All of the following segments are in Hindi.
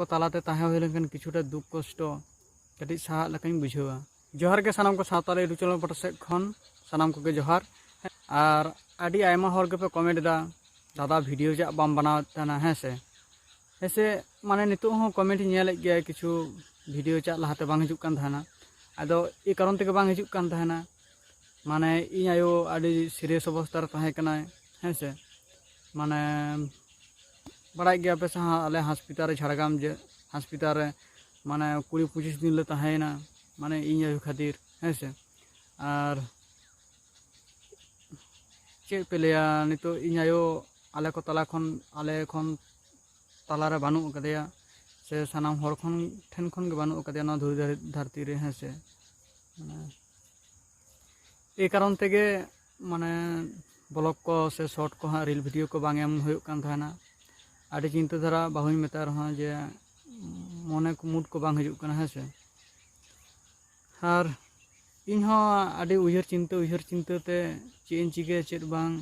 को तलाते तहेन किचुटे दुख कष्ट कटी सहाक बुझा जोहार के सामान को सातारी रुचल पट सन सामान को जोहार और अभी पे कमेंटा दादा भिडियो जहाँ बम बनाता हे से हेसे माने नित कमेंट नल कि भिडियो चाह लहाते बा अद ए कारण तक हजन माने इन आयो अभी सीरियस अवस्था तहेकना हे से माने बड़ा गया पेस अल हस्पिटल झाड़ग्राम जे हस्पिटल मैं कुड़ी पचिस दिन लेना मैं इन खातिर हाँ से और चेक पे नित इन आयो अल को तला खन, आले खन तला बनू से सनाम ठेन खन का धुरी धरती रे हाँ से ये कारण तक माने ब्लग को से शर्ट को रील भिडियो को बांग एम होना ᱟᱹᱰᱤ ᱪᱤᱱᱛᱟᱹ ᱫᱷᱟᱨᱟ ᱵᱟᱹᱦᱩᱧ ᱢᱮᱛᱟᱭ ᱨᱮᱦᱚᱸ ᱡᱮ ᱢᱚᱱᱮ ᱠᱚ ᱢᱩᱴ ᱠᱚ ᱵᱟᱝ ᱦᱤᱡᱩᱜ ᱠᱟᱱᱟ ᱦᱮᱸᱥᱮ ᱟᱨ ᱤᱧᱦᱚᱸ ᱟᱹᱰᱤ ᱩᱭᱦᱟᱹᱨ ᱪᱤᱱᱛᱟᱹ ᱩᱭᱦᱟᱹᱨ ᱪᱤᱱᱛᱟᱹᱛᱮ ᱪᱮᱫ ᱤᱧ ᱪᱤᱠᱟᱹᱭᱟ ᱪᱮᱫ ᱵᱟᱝ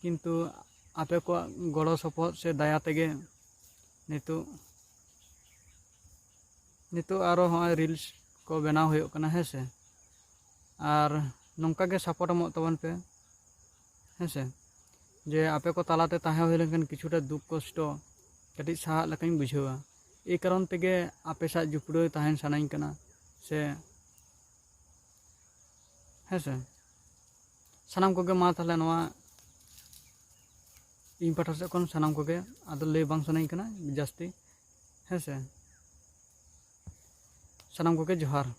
ᱠᱤᱱᱛᱩ ᱟᱯᱮ ᱠᱚᱣᱟᱜ ᱜᱚᱲᱚ ᱥᱚᱯᱚᱦᱚᱫ ᱥᱮ ᱫᱟᱭᱟ ᱛᱮᱜᱮ ᱱᱤᱛᱚᱜ ᱱᱤᱛᱚᱜ ᱟᱨᱚ ᱦᱚᱸᱜᱼᱚᱭ ᱨᱤᱞᱥ ᱠᱚ ᱵᱮᱱᱟᱣ ᱦᱩᱭᱩᱜ ᱠᱟᱱᱟ ᱦᱮᱸᱥᱮ ᱟᱨ ᱱᱚᱝᱠᱟ ᱜᱮ ᱥᱟᱯᱚᱴ ᱮᱢᱚᱜ ᱛᱟᱵᱚᱱ ᱯᱮ ᱦᱮᱸᱥᱮ जे आपे को तलाते तहेन किचुटा दुख कष्ट, कटी सहा बुझा ये कारण तेगे आपे सा जुपड़े सनाई कर से हेसे सनाम को तहले इन पाठा सब सनाम को अद लय सनाई कर जस्ती। सनाम को जोहार।